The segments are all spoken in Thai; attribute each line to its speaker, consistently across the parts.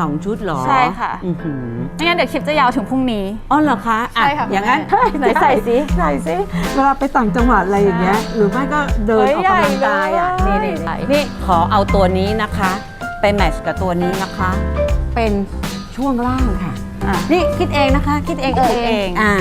Speaker 1: สองชุดเหรอ
Speaker 2: ใช่ค่ะ
Speaker 1: อื้อหือ
Speaker 2: ไม่งั้นเดี๋ยวคลิปจะยาวถึงพรุ่งนี้
Speaker 1: อ๋อเหรอคะอ่
Speaker 2: ใช่ค่ะ
Speaker 1: อย่างนั้น
Speaker 2: คุณแม่ ไหนใส่สิ
Speaker 1: ใส่สิเวลาไปต่างจังหวัดอะไรอย่างเงี้ย หรือไม่ก็เดิน
Speaker 2: เฮ้
Speaker 1: อยอกกำลังกายอะ
Speaker 2: ใหญ่
Speaker 1: นี่
Speaker 2: เลย
Speaker 1: นี่นี่ขอเอาตัวนี้นะคะ ไปแมทช์กับตัวนี้นะคะ เป็นช่วงล่างค่ะ
Speaker 2: อะ
Speaker 1: นี่คิดเองนะคะ คิดเอง
Speaker 2: เออ
Speaker 1: คิด
Speaker 2: เอง
Speaker 1: อ่า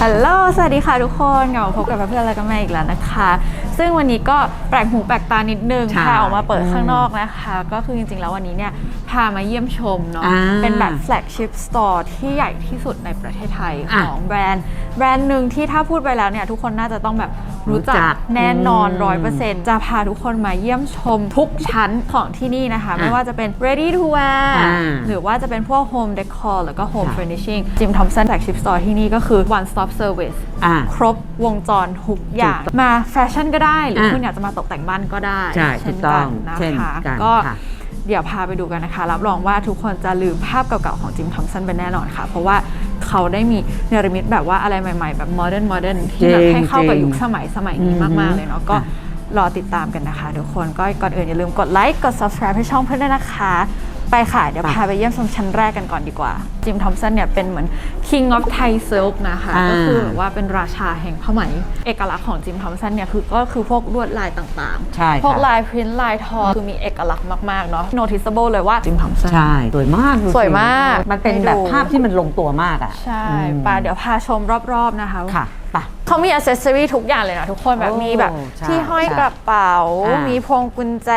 Speaker 2: ฮัลโหล สวัสดีค่ะทุกคนกลับมาพบกับเพื่อนๆแล้วก็แม่อีกแล้วนะคะ ซึ่งวันนี้ก็แปลกหูแปลกตานิดนึง
Speaker 1: ใช่
Speaker 2: พาออกมาเปิดข้างนอกนะคะ ก็คือจริงๆ แล้ววันนี้เนี่ยพามาเยี่ยมชมเนาะ
Speaker 1: อ่า
Speaker 2: เป็นแบบ flagship store ที่ใหญ่ที่สุดในประเทศไทย
Speaker 1: อะ
Speaker 2: ของแบรนด์แบรนด์หนึ่งที่ถ้าพูดไปแล้วเนี่ยทุกคนน่าจะต้องแบบ รู้จั
Speaker 1: รู้จั
Speaker 2: ก
Speaker 1: ก
Speaker 2: แน่นอน
Speaker 1: อืม
Speaker 2: ร้อยเปอร์เซ็นต์จะพาทุกคนมาเยี่ยมชมทุกชั้นของที่นี่นะคะ ไม่ว่าจะเป็น ready to wear
Speaker 1: อ่า
Speaker 2: หรือว่าจะเป็นพวก home decor แล้วก็ home
Speaker 1: ค่ะ
Speaker 2: furnishing จิมทอมสัน flagship store ที่นี่ก็คือ one stop service
Speaker 1: อ่า
Speaker 2: ครบวงจรทุกอย่าง
Speaker 1: ถูกต้อง
Speaker 2: มาแฟชั่นก็ได้ หรือ
Speaker 1: อะ
Speaker 2: คุณอยากจะมาตกแต่งบ้านก็ได้
Speaker 1: ใช่
Speaker 2: เช่น
Speaker 1: ถูกต้
Speaker 2: กั
Speaker 1: อนง
Speaker 2: นะ
Speaker 1: เช่น
Speaker 2: คะ
Speaker 1: กัน
Speaker 2: ก็
Speaker 1: ค่ะ
Speaker 2: เดี๋ยวพาไปดูกันนะคะ รับรองว่าทุกคนจะลืมภาพเก่าๆของจิมทอมสันไปแน่นอนค่ะ เพราะว่า เขาได้มีเนรมิตแบบว่าอะไรใหม่ๆ แบบโมเดิร์นโมเดิร์นที่แบบ
Speaker 1: จริง
Speaker 2: ให้เข้ากับ
Speaker 1: จริง
Speaker 2: ยุคสมัยสมัยนี้
Speaker 1: อือฮึ
Speaker 2: มากๆเลยเนาะก็
Speaker 1: ค่ะ
Speaker 2: รอติดตามกันนะคะทุกคนก็ก่อนอื่นอย่าลืมกดไลค์กด subscribe ให้ช่องเพื่อนด้วยนะคะ ไปค่ะ เดี๋ยวพาไปเยี่ยมชมชั้นแรกกันก่อนดีกว่า จิมทอมสันเนี่ยเป็นเหมือน king of Thai silk นะคะ
Speaker 1: อ่า
Speaker 2: ก็คือแบบว่าเป็นราชาแห่งผ้าไหม เอกลักษณ์ของจิมทอมสันเนี่ยคือก็คือพวกลวดลายต่าง
Speaker 1: ใช่
Speaker 2: ๆ พวก
Speaker 1: ค่ะ
Speaker 2: ลายพิมพ์ลายทอ คือมีเอกลักษณ์มาก ๆ เนาะ noticeable เลยว่าจิมทอมสัน
Speaker 1: ใช่สวยมากดู
Speaker 2: สวยมาก
Speaker 1: มันเป็น
Speaker 2: ให้ดู
Speaker 1: แบบภาพที่มันลงตัวมากอะ
Speaker 2: ใช่
Speaker 1: อืม
Speaker 2: ปาเดี๋ยวพาชมรอบ ๆ นะคะ
Speaker 1: ค่ะไป
Speaker 2: เขามีอ c เซสซอรี่ทุกอย่างเลยนะทุกคนแบบ
Speaker 1: โอ้
Speaker 2: มีแบบ
Speaker 1: ใช่
Speaker 2: ที่ห้อย
Speaker 1: ใช่
Speaker 2: กระเป๋า
Speaker 1: อ่ามี
Speaker 2: มีพวงกุญแจ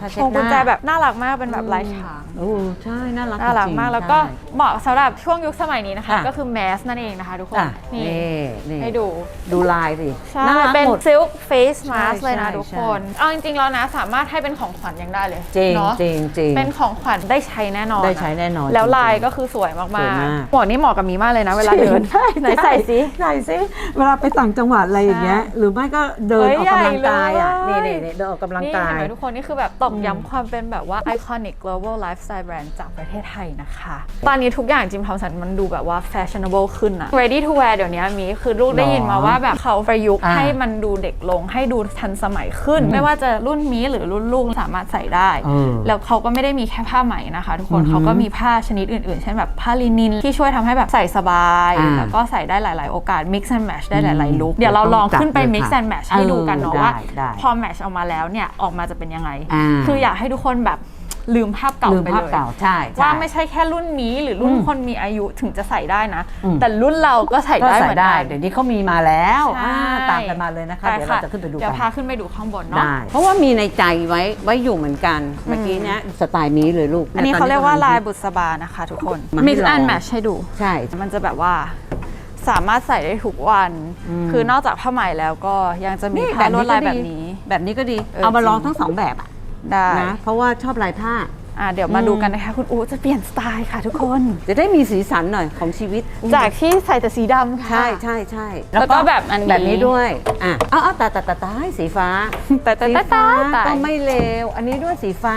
Speaker 1: ผ้าเช็
Speaker 2: พ
Speaker 1: ด
Speaker 2: วงกุญแจ
Speaker 1: หน้า
Speaker 2: แบบน่ารักมากเป็นแบบลายช้าง
Speaker 1: โอ้ใช่น่ารัก
Speaker 2: น่ารัก
Speaker 1: จงๆ
Speaker 2: มากแล้วก็
Speaker 1: ใช่
Speaker 2: เหมาะสำหรับช่วงยุคสมัยนี้นะคะ
Speaker 1: ค่ะ
Speaker 2: ก็คือแมสนั่นเองนะคะทุกคน
Speaker 1: อะ
Speaker 2: นี่
Speaker 1: นี่นี่
Speaker 2: ให้ดู
Speaker 1: ดูลายสิ
Speaker 2: ใช่
Speaker 1: น่ารัก
Speaker 2: เป็น
Speaker 1: หมด
Speaker 2: ซิลค์เฟสมาส
Speaker 1: ใช่
Speaker 2: เลยนะ
Speaker 1: ใช่
Speaker 2: ทุก
Speaker 1: ใช่
Speaker 2: คน เอาจริงๆแล้วนะสามารถให้เป็นของขวัญยังได้เลย
Speaker 1: จริง
Speaker 2: เนาะ
Speaker 1: จริงจริง
Speaker 2: เป็นของขวัญได้ใช้แน่นอน
Speaker 1: ได้ใช้แน่นอน
Speaker 2: แล้ว
Speaker 1: จริงๆ
Speaker 2: ลายก็คือสวยมาก
Speaker 1: สวยมาก
Speaker 2: ๆหมวกนี่เหมาะกับมีมากเลยนะเวลาเดิน
Speaker 1: ใช่
Speaker 2: ไหนใส่สิ
Speaker 1: ใส่สิ เวลาไปต่างจังหวัดอะไรอย่างเงี้ย หรือไม่ก็เดิน
Speaker 2: เฮ้ย
Speaker 1: ออกกำลังกายอะ
Speaker 2: ใหญ่
Speaker 1: นี่
Speaker 2: เลย
Speaker 1: นี่นี่เดินออกกำลัง
Speaker 2: นี่
Speaker 1: กา
Speaker 2: เห็น
Speaker 1: ย
Speaker 2: ไหมทุกคนนี่คือแบบตอกย้ำความเป็นแบบว่า iconic global lifestyle brand จากประเทศไทยนะคะ ตอนนี้ทุกอย่างจิมทอมสันมันดูแบบว่า fashionable ขึ้นอะ ready to wear เดี๋ยวนี้มีคือลูกได้ยินมาว่าแบบเขาประยุกต์
Speaker 1: อ่า
Speaker 2: ให้มันดูเด็กลงให้ดูทันสมัยขึ้น ไม่ว่าจะรุ่นมีหรือรุ่นลูกสามารถใส่ได้
Speaker 1: เออ
Speaker 2: แล้วเขาก็ไม่ได้มีแค่ผ้าไหมนะคะ ทุกคน
Speaker 1: อือหือ
Speaker 2: เขาก็มีผ้าชนิดอื่นๆ เช่นแบบผ้าลินินที่ช่วยทำให้แบบใส่สบาย
Speaker 1: อ่า
Speaker 2: แล้วก็ใส่ได้หลาย ๆ โอกาส mix and match ได้หลายๆลุคเดี๋ยวเราลองขึ้นไป
Speaker 1: ต้องจัดเลย
Speaker 2: mix
Speaker 1: ค่ะ
Speaker 2: and match ให้ดูกันเนาะ
Speaker 1: เออ
Speaker 2: ว่า
Speaker 1: ได้ได้
Speaker 2: พอแมทช์ออกมาแล้วเนี่ยออกมาจะเป็นยังไง
Speaker 1: อ่า
Speaker 2: คืออยากให้ทุกคนแบบลืมภาพเก่า
Speaker 1: ลืม
Speaker 2: ไป
Speaker 1: ภาพ
Speaker 2: เลย
Speaker 1: เก่าใช่ใช่
Speaker 2: ว่าไม่ใช่แค่รุ่นนี้หรือรุ่น
Speaker 1: อืม
Speaker 2: คนมีอายุถึงจะใส่ได้นะ
Speaker 1: อืม
Speaker 2: แต่รุ่นเราก็ใส่
Speaker 1: ก็
Speaker 2: ได้
Speaker 1: ใส่
Speaker 2: เหมือน
Speaker 1: ได้
Speaker 2: กัน
Speaker 1: เดี๋ยวนี้เขามีมาแล้ว
Speaker 2: ใช่
Speaker 1: อ่าตามกันมาเลยนะคะ
Speaker 2: ไป
Speaker 1: เดี๋ยวเราจะขึ้นไปดู
Speaker 2: เดี๋ยว
Speaker 1: กัน
Speaker 2: พาขึ้นไปดูข้างบนเนาะ
Speaker 1: ได้เพราะว่ามีในใจไว้ไว้อยู่เหมือนกัน เมื่อกี้เนี้ยสไตล์นี้เลยลูก
Speaker 2: อันนี้
Speaker 1: ต
Speaker 2: เขาเรียกว่าำ
Speaker 1: ง
Speaker 2: ลายบุษบานะคะ ทุกคน
Speaker 1: มาให้
Speaker 2: mix
Speaker 1: ลอง
Speaker 2: and match ให้ดู
Speaker 1: ใช่
Speaker 2: มันจะแบบว่า สามารถใส่ได้ทุกวัน
Speaker 1: อืม
Speaker 2: คือนอกจากผ้าไหมแล้วก็ยังจะมี
Speaker 1: นี่
Speaker 2: ผ้าลวดลาย
Speaker 1: ก็
Speaker 2: แบบนี้
Speaker 1: แบบนี้ก็ดี
Speaker 2: เออ
Speaker 1: เอามาลอง
Speaker 2: จริง
Speaker 1: ทั้งสองแบบอะ
Speaker 2: ได้
Speaker 1: นะเพราะว่าชอบลายผ้า
Speaker 2: อะเดี๋ยวมา
Speaker 1: อืม
Speaker 2: ดูกันนะคะ คุณอู๋จะเปลี่ยนสไตล์ค่ะทุกคน
Speaker 1: จะได้มีสีสันหน่อยของชีวิต
Speaker 2: จากที่ใส่แต่สีดำค่ะ
Speaker 1: ใช่ใช่ใช่
Speaker 2: แล้วก็แบบอันนี้
Speaker 1: แบบนี้ด้วยอะเอาเอาตาตาตาตายสีฟ้า
Speaker 2: แต่แต่
Speaker 1: สี
Speaker 2: แต่
Speaker 1: ฟ้า
Speaker 2: แต่
Speaker 1: ก็ไม่เลวอันนี้ด้วยสีฟ้า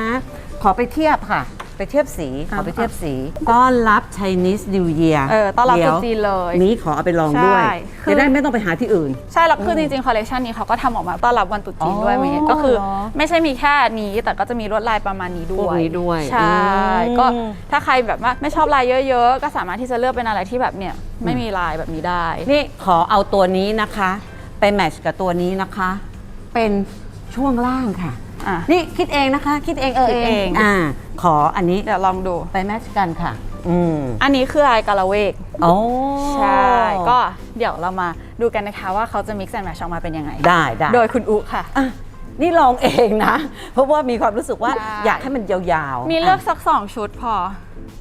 Speaker 1: ขอไปเทียบค่ะ ไปเทียบสีขอไปเทียบสี ต้อนรับ Chinese New Year
Speaker 2: เออต้อนรับ
Speaker 1: ดี๋
Speaker 2: ตรุ
Speaker 1: ยว
Speaker 2: ษจีนเลย
Speaker 1: นี้ขอเอาไปลองด้วย
Speaker 2: ใช่คือ
Speaker 1: จะได้ไม่ต้องไปหาที่อื่น
Speaker 2: ใช่แล้วคือจริงๆคอลเลคชันนี้เขาก็ทำออกมาต้อนรับวันตรุษจีนด้วย
Speaker 1: อ๋อ
Speaker 2: เมย์ก็คือ
Speaker 1: เหรอ
Speaker 2: ไม่ใช่มีแค่นี้แต่ก็จะมีลวดลายประมาณนี้ด้
Speaker 1: พว
Speaker 2: ว
Speaker 1: ก
Speaker 2: ย
Speaker 1: นี้ด้วย
Speaker 2: ใช่
Speaker 1: อืม
Speaker 2: ก็ถ้าใครแบบว่าไม่ชอบลายเยอะๆ ก็สามารถที่จะเลือกเป็นอะไรที่แบบเนี่ยไม่มีลายแบบนี้ได้
Speaker 1: นี่ขอเอาตัวนี้นะคะ ไปแมทช์กับตัวนี้นะคะ เป็นช่วงล่างค่ะ
Speaker 2: อะ
Speaker 1: นี่คิดเองนะคะ คิดเองเออ
Speaker 2: คิดเอง
Speaker 1: อ่า ขออันนี้
Speaker 2: เดี๋ยวลองดู
Speaker 1: ไปแมทช์กันค่ะ อืม
Speaker 2: อันนี้คือลายกาลาเวก
Speaker 1: โอ้
Speaker 2: ใช่ ก็เดี๋ยวเรามาดูกันนะคะว่าเขาจะ mix and match ออกมาเป็นยังไง
Speaker 1: ได้ได้
Speaker 2: โดยคุณอุค่ะ
Speaker 1: อะนี่ลองเองนะ เพราะว่ามีความรู้สึกว่า
Speaker 2: ได้
Speaker 1: อยากให้มันยาวๆ
Speaker 2: มีเลือกะสักสองชุดพอ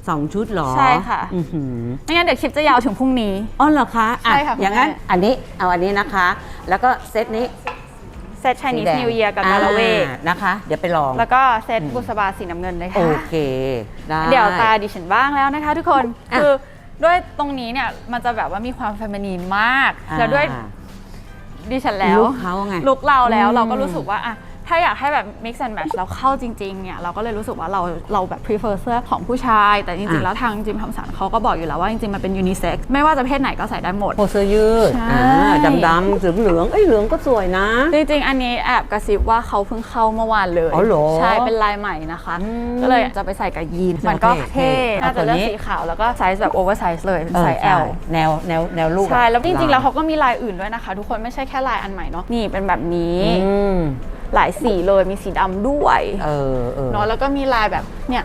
Speaker 1: สองชุดเหรอ
Speaker 2: ใช่ค่ะ
Speaker 1: อือหือ
Speaker 2: ไม่งั้นเดี๋ยวคลิปจะยาวถึงพรุ่งนี้
Speaker 1: อ๋อเหรอคะอ่
Speaker 2: ใช่ค่ะ
Speaker 1: อย่างนั้น
Speaker 2: คุณแม่
Speaker 1: อันนี้เอาอันนี้นะคะ แล้วก็เซตนี้
Speaker 2: เซต
Speaker 1: สี
Speaker 2: Chinese
Speaker 1: แดง
Speaker 2: New Year กับกาลาเวก
Speaker 1: อ่นะคะ เดี๋ยวไปลอง
Speaker 2: แล้วก็เซตบุษบาสีน้ำเงินเลย
Speaker 1: โอ
Speaker 2: ค่ะ
Speaker 1: เค ได้
Speaker 2: เดี๋ยวตาดิฉันบ้างแล้วนะคะ ทุกคน
Speaker 1: อะ
Speaker 2: คือด้วยตรงนี้เนี่ยมันจะแบบว่ามีความเฟมินีนมาก
Speaker 1: อ่า
Speaker 2: แล้วด้วยดิฉันแล้ว
Speaker 1: ลุคเขาไง
Speaker 2: ลุคเราแล้ว
Speaker 1: อืม
Speaker 2: เราก็รู้สึกว่าอะ ถ้าอยากให้แบบ mix and match แล้วเข้าจริงๆเนี่ยเราก็เลยรู้สึกว่าเราเราแบบ prefer เสื้อของผู้ชาย แต่จริงๆ
Speaker 1: อะ
Speaker 2: แล้วทางจิมทอมสันเขาก็บอกอยู่แล้วว่าจริงๆ มันเป็น unisex ไม่ว่าจะเพศไหนก็ใส่ได้หมด
Speaker 1: โพเสื้อยืด
Speaker 2: ใช่
Speaker 1: อ่าดำๆเหลืองเหลืองๆเอ้ยเหลืองก็สวยนะ
Speaker 2: จริงๆ อันนี้แอบกระซิบว่าเขาเพิ่งเข้าเมื่อวานเลย
Speaker 1: อ๋อเหรอ
Speaker 2: ใช่ เป็นลายใหม่นะคะ
Speaker 1: อืม
Speaker 2: ก็เลยจะไปใส่กับยีน มันก็
Speaker 1: เท่
Speaker 2: เท่
Speaker 1: ๆ
Speaker 2: น่าจะเลือก
Speaker 1: เอาตัวนี้
Speaker 2: สีขาวแล้วก็ไซส์แบบโอเวอร์ไซส์เลย
Speaker 1: เออ
Speaker 2: ไซส์
Speaker 1: ใช่
Speaker 2: L
Speaker 1: แนวแนวแนวลูกอะ
Speaker 2: ใช่ แล้วจริงๆ แล้ว
Speaker 1: ลย
Speaker 2: เขาก็มีลายอื่นด้วยนะคะ ทุกคนไม่ใช่แค่ลายอันใหม่เนาะ นี่เป็นแบบนี้
Speaker 1: อืม
Speaker 2: หลายสีเลยมีสีดำด้วย
Speaker 1: เออเออ
Speaker 2: เนาะแล้วก็มีลายแบบเนี่ย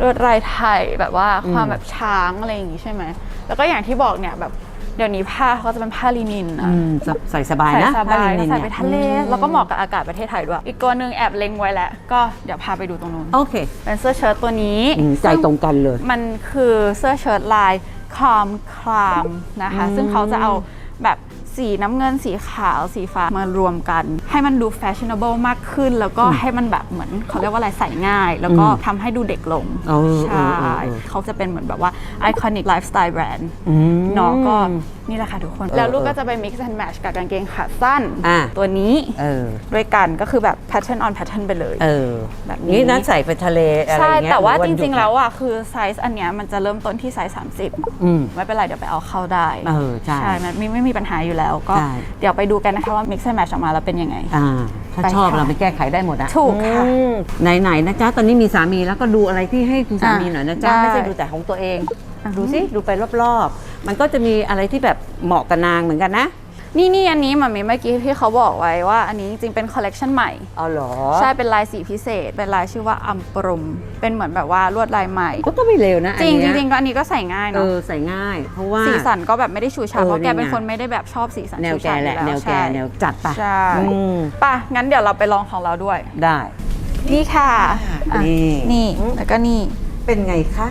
Speaker 2: ลวดลายไทยแบบว่า
Speaker 1: อืม
Speaker 2: ความแบบช้างอะไรอย่างงี้ใช่ไหมแล้วก็อย่างที่บอกเนี่ยแบบเดี๋ยวนี้ผ้าเขาจะเป็นผ้าลินินนะ
Speaker 1: อืมสใส่สบาย
Speaker 2: ใส่
Speaker 1: นะ
Speaker 2: สบาย
Speaker 1: ผ้ลินิน
Speaker 2: ใส่
Speaker 1: นี่
Speaker 2: ไปทะเล
Speaker 1: อืม
Speaker 2: แล้วก็เหมาะกับอากาศประเทศไทยด้วย อีกตัวหนึ่งแอบเล็งไว้แล้ว ก็เดี๋ยวพาไปดูตรงนู้น
Speaker 1: โอเค
Speaker 2: เป็นเสื้อเชิ้ตตัวนี้
Speaker 1: อืมใจตรงกันเลย
Speaker 2: มันคือเสื้อเชิ้ตลายคลามคลามนะคะ
Speaker 1: อืม
Speaker 2: ซึ่งเขาจะเอาแบบ สีน้ำเงินสีขาวสีฟ้ามารวมกัน ให้มันดูแฟชั่น a b l e มากขึ้น แล้วก็ให้มันแบบเหมือนเขาเรียกว่าอะไรใส่ง่าย แล้วก็ทำให้ดูเด็กลง
Speaker 1: เออ
Speaker 2: ใช่
Speaker 1: เออเออเออ
Speaker 2: เขาจะเป็นเหมือนแบบว่าไอคอนิกไลฟ์สไตล์แบรนด์
Speaker 1: อืม
Speaker 2: เนาะก็นี่แหละค่ะทุกคน
Speaker 1: เออ
Speaker 2: แล้วลูก
Speaker 1: เออ
Speaker 2: ก็จะไป mix and match กับกางเกงขาสั้น
Speaker 1: อะ
Speaker 2: ตัวนี้
Speaker 1: เออ
Speaker 2: ด้วยกันก็คือแบบ pattern on pattern ไปเลย
Speaker 1: เออ
Speaker 2: แบบนี้
Speaker 1: นี่นะใส่ไปทะเลอะไร
Speaker 2: ใช่
Speaker 1: เงี้ย
Speaker 2: แต่ว่า
Speaker 1: หอ
Speaker 2: จ
Speaker 1: นหยุด
Speaker 2: ริงๆ แล้วอะคือไซส์อันเนี้ยมันจะเริ่มต้นที่ไซส์
Speaker 1: อืม
Speaker 2: 30ไม่เป็นไรเดี๋ยวไปเอาเข้าได้
Speaker 1: เออใช่
Speaker 2: มันไม่ไม่มีปัญหาอยู่แล้วก็
Speaker 1: ใช่
Speaker 2: เดี๋ยวไปดูกันนะคะว่า mix and match ออกมาแล้วเป็นยังไง
Speaker 1: อ่าถ้า
Speaker 2: ไป
Speaker 1: ชอบ
Speaker 2: ค่ะ
Speaker 1: เราไปแก้ไขได้หมดอะ
Speaker 2: ถูกค่ะ
Speaker 1: อืมไหนๆนะจ๊ะตอนนี้มีสามีแล้วก็ดูอะไรที่ให้คุณสามีหน่อยนะจ๊ะ
Speaker 2: ได้
Speaker 1: ไม่ใช่ดูแต่ของตัวเองอะดูสิดูไปรอบๆ มันก็จะมีอะไรที่แบบเหมาะกับนางเหมือนกันนะ
Speaker 2: นี่นี่อันนี้มันมีเมื่อกี้ที่เขาบอกไว้ว่า อันนี้จริงๆเป็นคอลเลกชันใหม่
Speaker 1: เอาเหรอ
Speaker 2: ใช่เป็นลายสีพิเศษ เป็นลายชื่อว่าอัมปรมเป็นเหมือนแบบว่าลวดลายใหม่
Speaker 1: ก็ก็ไม่เร็วนะ
Speaker 2: จริง
Speaker 1: อัน
Speaker 2: จ
Speaker 1: เนี้ย
Speaker 2: ริงๆก็อันนี้ก็ใส่ง่าย
Speaker 1: เอ
Speaker 2: เนาะ
Speaker 1: อใส่ง่าย เพราะว่า
Speaker 2: สีสันก็แบบไม่ได้ชูชา
Speaker 1: เออ
Speaker 2: เพราะแก
Speaker 1: นี่ไง
Speaker 2: เป็นคนไม่ได้แบบชอบสีสัน
Speaker 1: แนว
Speaker 2: ชู
Speaker 1: แก
Speaker 2: ชา
Speaker 1: แหละ
Speaker 2: อยู่
Speaker 1: แนวแก
Speaker 2: ใช่
Speaker 1: แนวจัดปะ
Speaker 2: ใช่
Speaker 1: อืม
Speaker 2: ป่ะงั้นเดี๋ยวเราไปลองของเราด้วย
Speaker 1: ได้
Speaker 2: นี่ค่ะ
Speaker 1: อะนี่
Speaker 2: นี่
Speaker 1: อืม
Speaker 2: แล้วก็นี่
Speaker 1: เป็นไงคะ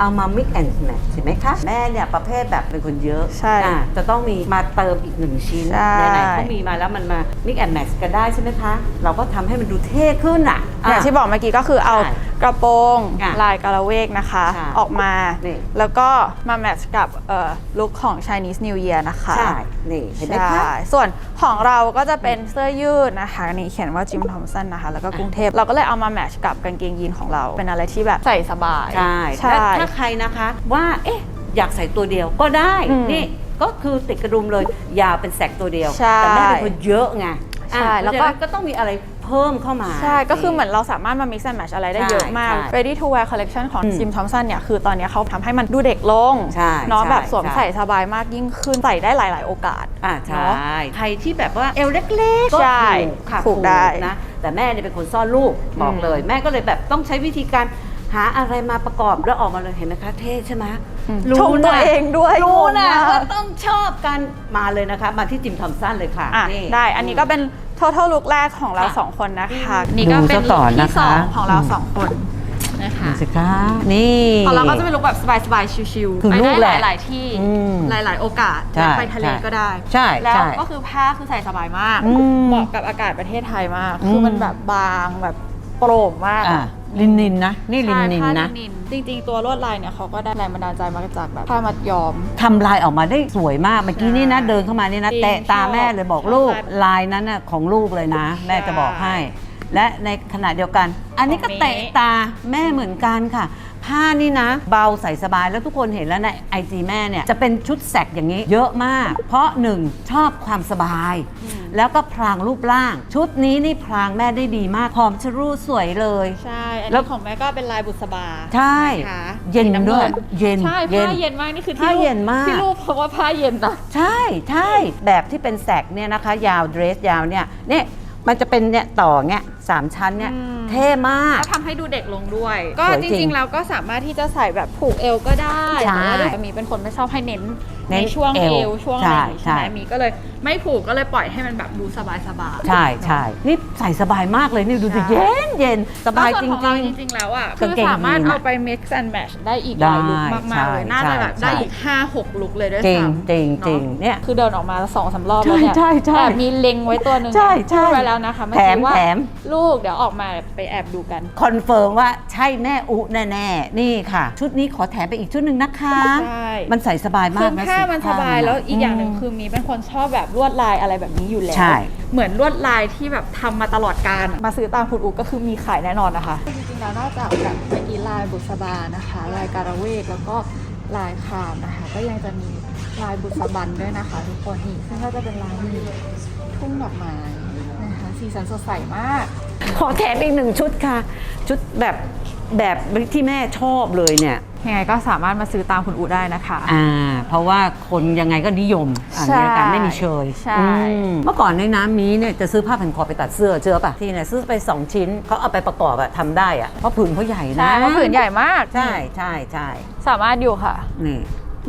Speaker 1: เอามา mix and match เห็นไหมคะ แม่เนี่ยประเภทแบบเป็นคนเยอะ
Speaker 2: ใช่
Speaker 1: อะจะต้องมีมาเติมอีกหนึ่งชิ้น
Speaker 2: ใช่
Speaker 1: ไหนๆเขามีมาแล้วมันมา mix and match กันได้ใช่ไหมคะ เราก็ทำให้มันดูเท่ขึ้นอะ
Speaker 2: อย่างที่บอกเมื่อกี้ก็คือเอา
Speaker 1: ใช่
Speaker 2: กระโปรง
Speaker 1: อะ
Speaker 2: ลายกาละเวกนะคะ
Speaker 1: ใช่
Speaker 2: ออกมา
Speaker 1: นี่
Speaker 2: แล้วก็มาแมทช์กับเอ่อลุคของ Chinese New Year นะคะ
Speaker 1: ใช่ นี่เห็นไหมคะ
Speaker 2: ใช่ส่วนของเราก็จะเป็นเสื้อยืดนะคะนี่เขียนว่าจิมทอมสันนะคะ แล้วก็กรุงเทพ เราก็เลยเอามาแมทช์กับกางเกงยีนของเรา เป็นอะไรที่แบบใส่สบาย
Speaker 1: ใช่
Speaker 2: ใช่
Speaker 1: และถ้าใครนะคะว่า เอ๊ะ อยากใส่ตัวเดียวก็ได้
Speaker 2: อืม
Speaker 1: นี่ ก็คือติดกระดุมเลย ยาวเป็นแสกตัวเดียว
Speaker 2: ใช่
Speaker 1: แต่แม่เป็นคนเยอะไง
Speaker 2: ใช่
Speaker 1: อะ
Speaker 2: แล้ว
Speaker 1: เพ
Speaker 2: ก็
Speaker 1: ราะฉะนั้นก็ต้องมีอะไรเพิ่มเข้ามา
Speaker 2: ใช่ ก็คือเหมือนเราสามารถมา mix and match อะไรได้เยอะมาก
Speaker 1: ใช่
Speaker 2: ready to wear collection ของ
Speaker 1: อืม
Speaker 2: จิมทอมสันเนี่ย คือตอนเนี้ยเขาทำให้มันดูเด็กลง
Speaker 1: ใช่
Speaker 2: เนาะ
Speaker 1: ใช่
Speaker 2: แบบสวม
Speaker 1: ใช่
Speaker 2: ใส่สบายมากยิ่งขึ้น ใส่ได้หลาย ๆ โอกาส
Speaker 1: อ่าใช่
Speaker 2: เนาะ
Speaker 1: ใครที่แบบว่าเอวเล็กๆก็
Speaker 2: ใช่
Speaker 1: ถูกค่ะ
Speaker 2: ถูกได้
Speaker 1: นะแต่แม่เนี่ยเป็นคนซ่อนลูกบอก
Speaker 2: อืม
Speaker 1: เลย แม่ก็เลยแบบต้องใช้วิธีการหาอะไรมาประกอบแล้วออกมาเลยเห็นไหมคะเท่ใช่ไหม
Speaker 2: อืม
Speaker 1: รู้
Speaker 2: ชมตัว
Speaker 1: นะ
Speaker 2: เองด้วย
Speaker 1: รู้นะ
Speaker 2: งงมาก
Speaker 1: ว่าต้องชอบกันมาเลยนะคะ มาที่จิมทอมสันเลยค่ะ
Speaker 2: อะ
Speaker 1: นี่
Speaker 2: ได้ อันนี้ก็เป็น total look แรกของเรา
Speaker 1: ค่ะ
Speaker 2: สองคนนะคะ
Speaker 1: อืม
Speaker 2: นี่ก็เป็น
Speaker 1: ดูซะก่
Speaker 2: ลุ
Speaker 1: อ
Speaker 2: คน
Speaker 1: นะ
Speaker 2: ที่สอง
Speaker 1: คะ
Speaker 2: ของเรา
Speaker 1: อืม
Speaker 2: สองคนนะคะ
Speaker 1: ดูสิคะนี่
Speaker 2: ของเราก็จะเป็นลุคแบบสบายๆ ชิลๆ
Speaker 1: คือ
Speaker 2: ไป
Speaker 1: ลูกแห
Speaker 2: ได้
Speaker 1: ละ
Speaker 2: หลายๆที่
Speaker 1: อืม
Speaker 2: หลาย ๆ โอกาส
Speaker 1: ใช่
Speaker 2: และไปทะเล
Speaker 1: ใช่
Speaker 2: ก็ได้
Speaker 1: ใช่
Speaker 2: แล้ว
Speaker 1: ใช่
Speaker 2: ก็คือผ้าคือใส่สบายมาก
Speaker 1: อืม
Speaker 2: เหมาะกับอากาศประเทศไทยมาก
Speaker 1: อืม
Speaker 2: คือมันแบบบางแบบ โปร่งมาก
Speaker 1: อะลินนินนะ นี่ลิน
Speaker 2: ใช่
Speaker 1: นิน
Speaker 2: ผ้า
Speaker 1: นะ
Speaker 2: ลินินจริง ๆ ตัวลวดลายเนี่ยเขาก็ได้แรงบันดาลใจมาจากแบบผ้ามัดย้อม
Speaker 1: ทำลายออกมาได้สวยมาก เมื่อกี้นี่นะ
Speaker 2: ใช่
Speaker 1: เดินเข้ามานี่นะ
Speaker 2: จริง
Speaker 1: แตะตา
Speaker 2: ชอบ
Speaker 1: แม่เลยบอก
Speaker 2: ชอบ
Speaker 1: ลูก
Speaker 2: ลาย
Speaker 1: ลายนั้นน่ะของลูกเลยนะ แม่จะบอกให้
Speaker 2: ใช่
Speaker 1: และในขณะเดียวกัน อันนี้ก็
Speaker 2: ของนี้
Speaker 1: เตะตาแม่เหมือนกันค่ะ ผ้านี่นะ เบาใส่สบายแล้วทุกคนเห็นแล้วในไอจีแม่เนี่ย จะเป็นชุดแสกอย่างนี้เยอะมาก เพราะหนึ่งชอบความสบาย แล้วก็พรางรูปร่าง ชุดนี้นี่พรางแม่ได้ดีมากหอมชะรูสวยเลย
Speaker 2: ใช่ อัน
Speaker 1: แล้
Speaker 2: นี้
Speaker 1: ว
Speaker 2: ของแม่ก็เป็นลายบุษบา
Speaker 1: ใช่
Speaker 2: นะคะ
Speaker 1: เย็น
Speaker 2: สีำ
Speaker 1: ด้วย
Speaker 2: งิ
Speaker 1: เย็น
Speaker 2: ใช่
Speaker 1: เย็น
Speaker 2: ผ้าเย็นมากนี่คือที่
Speaker 1: ผ้า
Speaker 2: รูป
Speaker 1: เย็นมาก
Speaker 2: ที่รูปเพราะว่าผ้าเย็นนะ
Speaker 1: ใช่ใช่แบบที่เป็นแสกเนี่ยนะคะ ยาวเดรสยาวเนี่ยเนี่ยมันจะเป็นเนี่ยต่อเงี้ยสามชั้นเนี่ย
Speaker 2: อืม
Speaker 1: เท่มาก
Speaker 2: ก็ทำให้ดูเด็กลงด้วย ก็
Speaker 1: สวย
Speaker 2: จ
Speaker 1: จริ
Speaker 2: ริ
Speaker 1: ง
Speaker 2: งๆแล้วก็สามารถที่จะใส่แบบผูกเอวก็ได้
Speaker 1: ใช่
Speaker 2: แต่ว่าด้วยมีเป็นคนไม่ชอบให้เน้น
Speaker 1: เน้
Speaker 2: ใน
Speaker 1: น
Speaker 2: ช่วง
Speaker 1: เอ
Speaker 2: เอ
Speaker 1: ว
Speaker 2: วช่วงอะไรอย่างงี้
Speaker 1: ใช่
Speaker 2: ใช่ไหม
Speaker 1: ใช่
Speaker 2: มีก็เลยไม่ผูกก็เลยปล่อยให้มันแบบดูสบายสบายๆ
Speaker 1: ใช่ใช่นี่ใส่สบายมากเลยนี่ดูสิ
Speaker 2: ใช่
Speaker 1: เย็นเย็นสบาย
Speaker 2: ก็
Speaker 1: จ
Speaker 2: ส่วนของเรา
Speaker 1: ริง
Speaker 2: จริง ๆ แล้วอะ
Speaker 1: กา
Speaker 2: คื
Speaker 1: ง
Speaker 2: อ
Speaker 1: เกง
Speaker 2: สามารถ
Speaker 1: ยีนอะ
Speaker 2: เอาไป mix and match ได้อีก
Speaker 1: ได้
Speaker 2: หลายลุคมาก ๆ เลย
Speaker 1: ใช่
Speaker 2: น่าจะแบบ
Speaker 1: ใช่
Speaker 2: ได้อีก 5 6 ลุคเลยด้วย
Speaker 1: จริง
Speaker 2: ซ้ำ
Speaker 1: จริง
Speaker 2: เนาะ
Speaker 1: จริงเนี่ย
Speaker 2: คือเดินออกมาสองสามรอบ
Speaker 1: ใช่
Speaker 2: แล้วเนี่ย
Speaker 1: ใช่ใช่
Speaker 2: แอบมีเล็งไว้ตัวหนึ่ง
Speaker 1: ใช่ใช่
Speaker 2: พูดไว้แล้วนะคะเมื่อ
Speaker 1: แถม
Speaker 2: กี้ว่า
Speaker 1: แถม
Speaker 2: ลูกเดี๋ยวออกมาไปแอบดูกัน
Speaker 1: คอนเฟิร์มว่าใช่แม่อุแน่ๆ นี่ค่ะ ชุดนี้ขอแถมไปอีกชุดหนึ่งนะคะ
Speaker 2: ใช่
Speaker 1: มันใส่สบายมา
Speaker 2: คื
Speaker 1: ก
Speaker 2: อ
Speaker 1: นะ
Speaker 2: แค่มันสบาย
Speaker 1: ผ้ามัน
Speaker 2: แล้วอีกอย่างหนึ่ง
Speaker 1: อืม
Speaker 2: คือมีเป็นคนชอบแบบลวดลายอะไรแบบนี้อยู่แล้ว
Speaker 1: ใช่
Speaker 2: เหมือนลวดลายที่แบบทำมาตลอดการมาซื้อตามคุณอูก็คือมีขายแน่นอนนะคะ จริงๆแล้วนอกจากแบบเมื่อกี้ลายบุษบานะคะ ลายการะเวกแล้วก็ลายคามนะคะ ก็ยังจะมีลายบุษบันด้วยนะคะ ทุกคนนี่ซึ่งก็จะเป็นลายนี้ทุ่งดอกไม้นะคะสีสันสดใสมาก
Speaker 1: ขอแถมอีกหนึ่งชุดค่ะ ชุดแบบแบบที่แม่ชอบเลยเนี่ย
Speaker 2: ยังไงก็สามารถมาซื้อตามคุณอูได้นะคะ
Speaker 1: อ่า เพราะว่าคนยังไงก็นิยมอ่า
Speaker 2: ใช่
Speaker 1: ในการไม่มีเชย
Speaker 2: ใช่
Speaker 1: อืมเมื่อก่อนในน้ำมีเนี่ยจะซื้อผ้าพันคอไปตัดเสื้อเจอป่ะที่เนี่ยซื้อไป 2 ชิ้นเขาเอาไปประกอบอะทำได้อะเพราะผืนเขาใหญ่นะ
Speaker 2: ใช่เพราะผืนใหญ่มาก
Speaker 1: ใช่ใช่ใช่
Speaker 2: สามารถอยู่ค่ะ
Speaker 1: นี่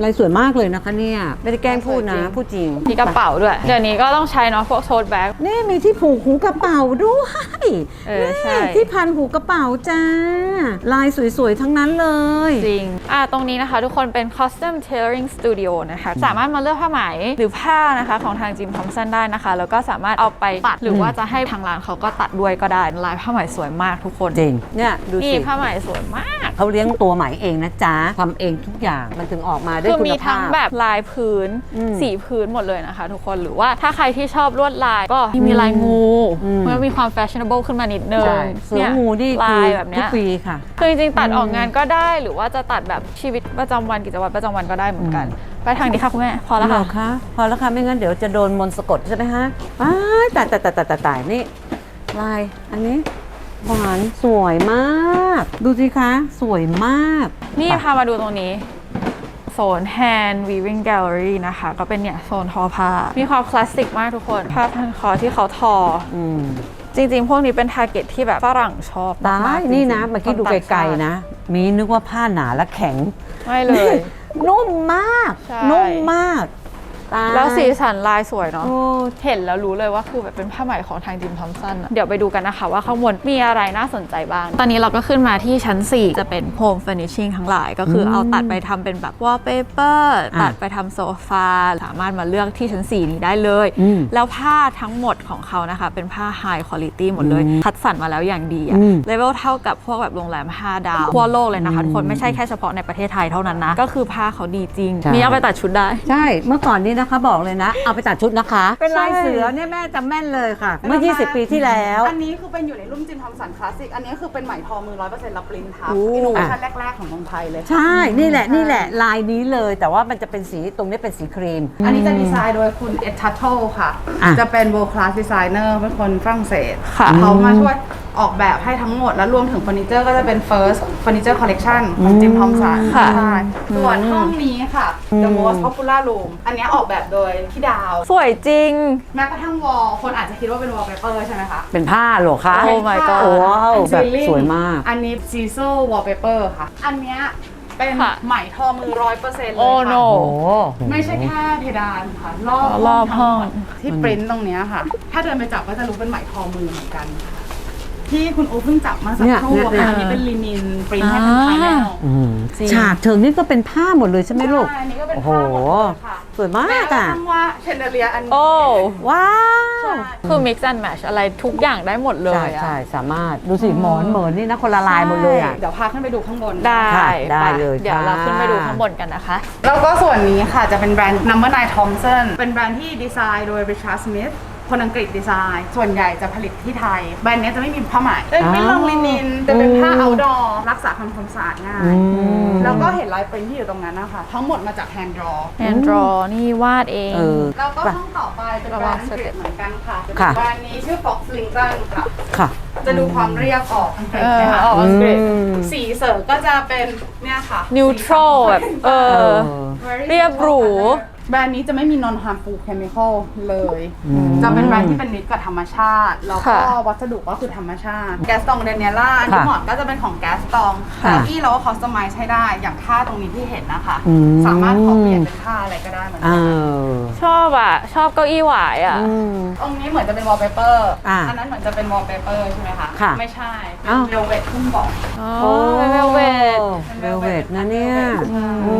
Speaker 1: ลายสวยมากเลยนะคะเนี่ยไม่ได้แกล้งพูดนะ
Speaker 2: สวยจริง
Speaker 1: พูดจริง
Speaker 2: มีกระเป๋าด้วย เดี๋ยวนี้ก็ต้องใช้เนาะพวกโทดแบ็ก
Speaker 1: นี่มีที่ผูกหูกระเป๋าด้วย
Speaker 2: เออใช่
Speaker 1: นี่ที่พันหูกระเป๋าจ้า ลายสวยๆทั้งนั้นเลย
Speaker 2: จริง อ่าตรงนี้นะคะ ทุกคนเป็น custom tailoring studio นะคะ สามารถมาเลือกผ้าไหมหรือผ้านะคะของทางจิมทอมสันได้นะคะ แล้วก็สามารถเอาไปตัดหรือว่าจะให้ทางร้านเขาก็ตัดด้วยก็ได้ลายผ้าไหมสวยมากทุกคน
Speaker 1: จริง เนี่ยดู
Speaker 2: นี่
Speaker 1: สิ
Speaker 2: ผ้าไหมสวยมาก
Speaker 1: เขาเลี้ยงตัวไหมเองนะจ๊ะทำเองทุกอย่างมันถึงออกมาได้
Speaker 2: คือ
Speaker 1: คุ
Speaker 2: มี
Speaker 1: ณ
Speaker 2: ทั้
Speaker 1: ภางพ
Speaker 2: แบบลายพื้น
Speaker 1: อืม
Speaker 2: สีพื้นหมดเลยนะคะ ทุกคนหรือว่าถ้าใครที่ชอบลวดลายก็มีลายงู
Speaker 1: อืม
Speaker 2: มันมีความ fashionable ขึ้นมานิดนึง
Speaker 1: ใช่เสืองูนี่
Speaker 2: ลา
Speaker 1: คือย
Speaker 2: แบบ
Speaker 1: ทุ
Speaker 2: เนี้
Speaker 1: ก
Speaker 2: ย
Speaker 1: ปีค่ะ
Speaker 2: คือจริงๆตัดออกงานก็ได้หรือว่าจะตัดแบบชีวิตประจำวันกิจวัตรประจำวันก็ได้เหมือนกัน ไปทางนี้ค่ะคุณแม่พอแล้ว
Speaker 1: เหร
Speaker 2: ค่ะ
Speaker 1: อคะพอแล้วค่ะไม่งั้นเดี๋ยวจะโดนมนต์สะกดใช่ไหมฮะอ้ายตายตายตายตายตายตายนี่ลายอันนี้หวานสวยมาก ดูสิคะ สวยมาก
Speaker 2: นี่
Speaker 1: ไป
Speaker 2: พามาดูตรงนี้โซ น hand weaving gallery นะคะ ก็เป็นเนี่ยโซนทอผ้า มีความคลาสสิกมากทุกคน ผ้าพันคอที่เขาทอ
Speaker 1: อืม
Speaker 2: จริงๆ พวกนี้เป็นทาร์เก็ตที่แบบฝรั่งชอบ
Speaker 1: ได้
Speaker 2: มากๆ
Speaker 1: นี่นะ
Speaker 2: จริงๆ
Speaker 1: เมื่อกี้ดู
Speaker 2: คต่าง
Speaker 1: ไกล
Speaker 2: ชาติ
Speaker 1: ๆนะ มีนึกว่าผ้าหนาและแข็ง
Speaker 2: ไม่เลย
Speaker 1: นุ่มมาก
Speaker 2: ใช่
Speaker 1: นุ่มมาก ตาย
Speaker 2: แล้วสีสันลายสวยเนาะ
Speaker 1: โอ้
Speaker 2: เห็นแล้วรู้เลยว่าคือแบบเป็นผ้าไหมของทางจิมทอมสันอะเดี๋ยวไปดูกันนะคะว่าข้างบนมีอะไรน่าสนใจบ้าง ตอนนี้เราก็ขึ้นมาที่ชั้น 4 จะเป็น home furnishing ทั้งหลาย ก็คือเอาตัดไปทำเป็นแบบ wallpaper ตัดไปทำโซฟาสามารถมาเลือกที่ชั้น 4 นี้ได้เลย
Speaker 1: อืม
Speaker 2: แล้วผ้าทั้งหมดของเขานะคะ เป็นผ้า high quality หมดเลย
Speaker 1: อืม
Speaker 2: คัดสรรมาแล้วอย่างดีอะ
Speaker 1: อืม
Speaker 2: เลเวลเท่ากับพวกแบบโรงแรม 5 ดาวทั่วโลกเลยนะคะทุกคนไม่ใช่แค่เฉพาะในประเทศไทยเท่านั้นนะก็คือผ้าเขาดีจริง
Speaker 1: ใช่
Speaker 2: มีเอาไปตัดชุดได้
Speaker 1: ใช่เมื่อก่อนนี้นะคะบอกเลยนะ เอาไปตัดชุดนะคะ เป็นลาย
Speaker 2: ใช่
Speaker 1: เสือเนี่ยแม่จำแม่นเลยค่ะ เมื่อ 20 ปีที่แล้ว
Speaker 3: อันนี้คือเป็นอยู่ในรุ่นจิมทำสันคลาสสิก อันนี้คือเป็นไหมทอมือร้อยเปอร์เซ็นต์รับปรินทับ
Speaker 2: โอ้
Speaker 3: อินโนเวชั่นแรก ๆ ของเมืองไทยเลย
Speaker 1: ใช่ นี่แหละนี่แหละลายนี้เลย แต่ว่ามันจะเป็นสีตรงนี้เป็นสีครีม
Speaker 3: อันนี้จะดีไซน์โดยคุณเอ็ดทัตโตค่ะ
Speaker 1: อะ
Speaker 3: จะเป็น world class designer เป็นคนฝรั่งเศส
Speaker 2: ค่ะ
Speaker 3: เขามาช่วย ออกแบบให้ทั้งหมด แล้วรวมถึงเฟอร์นิเจอร์ก็จะเป็น first furniture collection ของจิมทอมสัน
Speaker 2: ค่ะ
Speaker 3: ใช่ส่วนห้องนี้ค่ะ the most popular room อันนี้ออกแบบโดยพี่ดาว
Speaker 2: สวยจริง
Speaker 3: แม้กระทั่งวอลคนอาจจะคิดว่าเป็นวอลเปเปอร์ใช่ไหมคะ
Speaker 1: เป็นผ้าเหรอคะ
Speaker 2: โอ้ my god
Speaker 1: โอ้ว้าวแบบ
Speaker 3: Drilling
Speaker 1: สวยมาก
Speaker 3: อันนี้ซีโซ่วอลเปเปอร์ค่ะ อันเนี้ยเป็น
Speaker 2: ค่ะ
Speaker 3: ไหมทอมือร้อยเปอร์เซ็นต์เลย
Speaker 2: โอ้
Speaker 3: ค่ะ
Speaker 2: no
Speaker 1: โอ้
Speaker 3: ไม่ใช่แค่เพดานค่ะ รอบ
Speaker 2: รอบห้อง
Speaker 3: ทั้มดที่ปริ้นตรงเนี้ยค่ะ ถ้าเดินไปจับก็จะรู้เป็นไหมทอมือเหมือนกันค่ะ ที่คุณโอเพิ่งจับมาสัก
Speaker 1: เนี่ย
Speaker 3: ครู่
Speaker 1: เนี่ย
Speaker 3: ค่ะอันนี้เป็นลินินปริ้นให้เป็นไทยแนล
Speaker 1: อืม
Speaker 2: จริง
Speaker 1: ฉากเถิงนี่ก็เป็นผ้าหมดเลยใช่ไหมลูก
Speaker 3: ใช่อันนี้ก็เป็น
Speaker 1: โอ้โห
Speaker 3: ผ้าหมดเลยค่ะ
Speaker 1: สวยมา
Speaker 3: แม้
Speaker 1: ก
Speaker 3: กระ
Speaker 1: อะ
Speaker 3: ทั่งว่าเชนเดเลียอันนี้
Speaker 2: โอ้
Speaker 1: ว้าว
Speaker 2: คือ mix and match อะไรทุกอย่างได้หมดเล
Speaker 1: ใช่
Speaker 2: ยอะ
Speaker 1: ใช่สามารถดูสิหมอนเหมือนนี่นะคนละลายหมดเลยอะ
Speaker 3: เดี๋ยวพาขึ้นไปดูข้างบน
Speaker 2: ได้
Speaker 1: ค่ะได้
Speaker 2: ป
Speaker 1: เลย
Speaker 2: เดี๋ยวเรา
Speaker 1: ค่ะ
Speaker 2: ขึ้นไปดูข้างบนกันนะคะ
Speaker 3: แล้วก็ส่วนนี้ค่ะจะเป็นแบรนด์ Number 9 Thompson เป็นแบรนด์ที่ดีไซน์โดย Richard Smith คนอังกฤษดีไซน์ ส่วนใหญ่จะผลิตที่ไทย แบรนด์เนี้ยจะไม่มีผ้าไหมจะเป็นลงลินินจะเป็นผ้า outdoor รักษาความสะอาดง่าย
Speaker 1: อืม
Speaker 3: แล้วก็เห็นลายปริ้นที่อยู่ตรงนั้นนะคะทั้งหมดมาจาก hand draw
Speaker 2: hand draw นี่วาดเอง
Speaker 1: เออ
Speaker 3: แล้วก็ห้องต่อไปเป็นแบรนด์อังกฤษเหมือนกันค่ะจะเป็น
Speaker 1: ค่ะ
Speaker 3: แบรนด์นี้ชื่อ Fox Lincoln ค่ะ
Speaker 1: ค่ะ
Speaker 3: จะดูความเรียบออกอังกฤษ
Speaker 2: เอ
Speaker 3: ไหม
Speaker 2: อ
Speaker 3: คะ
Speaker 2: ออกอังกฤษ
Speaker 1: อืม
Speaker 3: สีเสริมก็จะเป็นเนี่ยค่ะ
Speaker 2: neutral แบบ เอ
Speaker 1: เอ
Speaker 2: อ
Speaker 1: อ
Speaker 3: Very
Speaker 2: เรียบหรู
Speaker 3: แบรนด์นี้จะไม่มี non harmful chemical เลยจะเป็นแบรนด์ที่เป็นมิตรกับธรรมชาติ แล้วก็
Speaker 2: ค่ะ
Speaker 3: วัสดุก็คือธรรมชาติ แกสตองเดนเนล่าอันที่หมอนก็จะเป็นของแกสตอง
Speaker 1: ค่ะ
Speaker 3: แล้วที่เราก็คอสตอมไมซ์ให้ได้ อย่างผ้าตรงนี้ที่เห็นนะคะ
Speaker 1: อืม
Speaker 3: สามารถขอเปลี่ยนเป็นผ้าอะไรก็ได้เหมือน
Speaker 1: เอ
Speaker 3: กัน
Speaker 1: อ
Speaker 2: ชอบอะ ชอบเก้าอี้หวายอะ
Speaker 1: อืม
Speaker 3: ตรงนี้เหมือนจะเป็น wallpaper
Speaker 1: อ่า
Speaker 3: อันนั้นเหมือนจะเป็น wallpaper ใช่ไหมคะ
Speaker 1: ค่ะ
Speaker 3: ไม่ใช่ เป็
Speaker 1: อ้านว
Speaker 3: เวลเวททุ่งบอก
Speaker 2: อ๋อเป็นเวลเวท
Speaker 1: เวลเวทนะเนี่ย
Speaker 3: ใช่
Speaker 1: อื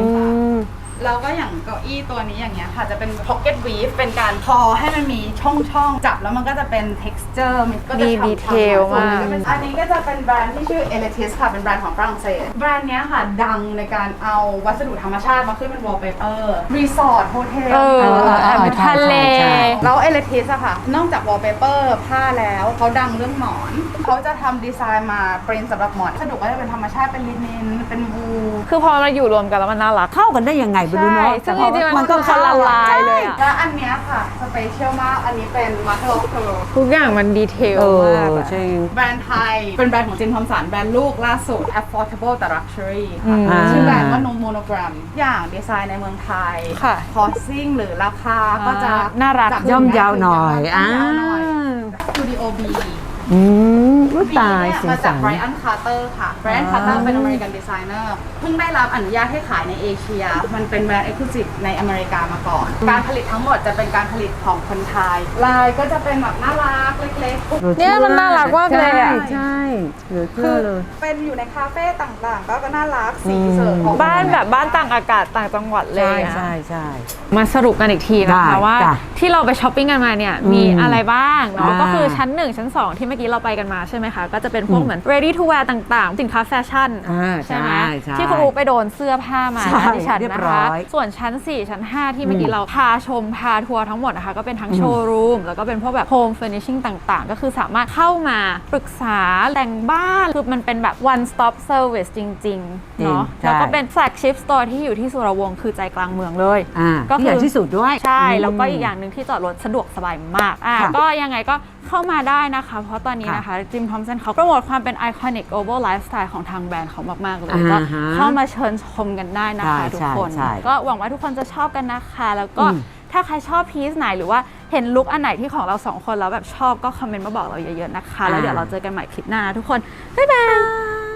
Speaker 1: ม
Speaker 3: แล้วก็อย่างเก้าอี้ตัวนี้อย่างเงี้ยค่ะจะเป็น pocket weave เป็นการพอให้มันมีช่องช่องๆจับแล้วมันก็จะเป็น texture มันก็จะ
Speaker 2: มี
Speaker 3: ฉ่ำๆ
Speaker 2: detail
Speaker 3: ส่วน
Speaker 2: มาก
Speaker 3: นก็เป็นอันนี้ก็จะเป็นแบรนด์ที่ชื่อ Elitis ค่ะ เป็นแบรนด์ของฝรั่งเศส แบรนด์เนี้ยค่ะดังในการเอาวัสดุธรรมชาติมาขึ้นเป็น wallpaper รีสอร์ทโฮเทล
Speaker 2: เออ
Speaker 1: เออ
Speaker 2: แอบเป็นทะเล
Speaker 1: ใช่
Speaker 3: แล้วเอเลทิสอะค่ะ นอกจาก wallpaper ผ้าแล้วเขาดังเรื่องหมอน เขาจะทำดีไซน์มาเป็นสำหรับหมอนวัสดุก็จะเป็นธรรมชาติเป็นลินินเป็นวูล
Speaker 2: คือพอมาอยู่รวมกันแล้วมันน่ารัก
Speaker 1: เข้ากันได้ยังไงไม่รู้เนาะ
Speaker 2: ใช่ซึ่งจริงๆมันก็คนละลายเลยอะ
Speaker 3: และอันเนี้ยค่ะสเปเชียลมาก อันนี้เป็น Mother of Pearl
Speaker 2: ทุกอย่างมันดีเทล
Speaker 1: เออ
Speaker 2: มากอะ
Speaker 1: จริง
Speaker 3: แบรนด์ไทย เป็นแบรนด์ของจินทอมสันแบรนด์ลูกล่าสุด affordable แต่ luxury ค่ะ
Speaker 1: อืม
Speaker 3: ชื่อแบรนด์ว่า no monogram อย่างดีไซน์ในเมืองไทย
Speaker 2: ค่ะ
Speaker 3: costing หรือราคาก็จะ
Speaker 2: อ่าน่ารัก
Speaker 3: จับ
Speaker 1: ย่อมเยาวหน่อย
Speaker 3: ย่
Speaker 1: อ่า
Speaker 3: อมเยาวหน่อย Studio B
Speaker 1: อืมอุ๊ยตาย
Speaker 3: เนี่ย
Speaker 1: สี
Speaker 3: มา
Speaker 1: สั
Speaker 3: จาก
Speaker 1: น
Speaker 3: ไบรอันคาร์เตอร์ค่ะไบรอันคาร์เตอร์เป็นอเมริกันดีไซเนอร์เพิ่งได้รับอนุญาตให้ขายในเอเชีย มันเป็นแบรนด์เอ็กซ์คลูซีฟในอเมริกามาก่อน การผลิตทั้งหมดจะเป็นการผลิตของคนไทย ลายก็จะเป็นแบบน่ารักเล็กๆ
Speaker 2: เนี่ยมันน่ารักมากเลยอะ
Speaker 1: ใช่ใช่เหลือเชื่อเลย
Speaker 3: เป็นอยู่ในคาเฟ่ต่างๆ ก็จะน่ารักสีเสริมของ
Speaker 2: บ้านแบบบ้านต่างอากาศต่างจังหวัดเลย
Speaker 1: ใช่
Speaker 2: อะ
Speaker 1: ใช่ใช่
Speaker 2: มาสรุปกันอีกทีนะคะ
Speaker 1: ได้
Speaker 2: ว่า
Speaker 1: จ้ะ
Speaker 2: ที่เราไปช้อปปิ้งกันมาเนี่ยมี
Speaker 1: อืม
Speaker 2: อะไรบ้างเนาะ
Speaker 1: อ่า
Speaker 2: ก็คือชั้น 1 ชั้น 2 ที่เมื่อกี้เราไปกันมาใช่ไหมคะ ก็จะเป็นพวก
Speaker 1: อืม
Speaker 2: เหมือน ready to wear ต่างๆ สินค้าแฟชั่น
Speaker 1: อ่า
Speaker 2: ใช่ไหม
Speaker 1: ใช่ใช่
Speaker 2: ที่คุณอูไปโดนเสื้อผ้ามา
Speaker 1: ใช่
Speaker 2: นะดิฉัน
Speaker 1: เรียบ
Speaker 2: นะ
Speaker 1: ร้
Speaker 2: คะ
Speaker 1: อย
Speaker 2: ส่วนชั้น 4 ชั้น 5 ที่เมื่อกี้
Speaker 1: อืม
Speaker 2: เราพาชมพาทัวร์ทั้งหมดนะคะ ก็เป็นทั้งโชว์รูม แล้วก็เป็นพวกแบบ home furnishing ต่างๆ ก็คือสามารถเข้ามาปรึกษาแต่งบ้าน คือมันเป็นแบบ one stop service จริงๆเนาะ
Speaker 1: ใช่
Speaker 2: แล้วก็เป็น flagship store ที่อยู่ที่สุรวงศ์คือใจกลางเมืองเลย
Speaker 1: อ่า
Speaker 2: ก็
Speaker 1: ที่ใหญ่
Speaker 2: คือ
Speaker 1: ที่สุดด้วย
Speaker 2: ใช่
Speaker 1: ม
Speaker 2: แล้วก็อีกอย่างหนึ่งที่จอดรถสะดวกสบายมากอะ
Speaker 1: ค่ะ
Speaker 2: ก็ยังไงก็เข้ามาได้นะคะ เพราะตอนนี้
Speaker 1: ค่ะ
Speaker 2: นะคะจิมทอมสันเขาโปรโมทความเป็นไอคอนิก global lifestyle ของทางแบรนด์เขามาก ๆ เลย
Speaker 1: อ่า
Speaker 2: ก็
Speaker 1: ฮะ
Speaker 2: เข้ามาเชิญชมกันได้นะคะ
Speaker 1: ใช่
Speaker 2: ทุก
Speaker 1: ใช่
Speaker 2: คน
Speaker 1: ใช่
Speaker 2: ก็หวังว่าทุกคนจะชอบกันนะคะ แล้วก็
Speaker 1: อืม
Speaker 2: ถ้าใครชอบพีซไหนหรือว่าเห็นลุคอันไหนที่ของเราสองคนแล้วแบบชอบก็คอมเมนต์มาบอกเราเยอะ ๆ นะคะ แล้วเดี๋ยวเราเจอกันใหม่คลิปหน้านะทุกคน บ๊ายบาย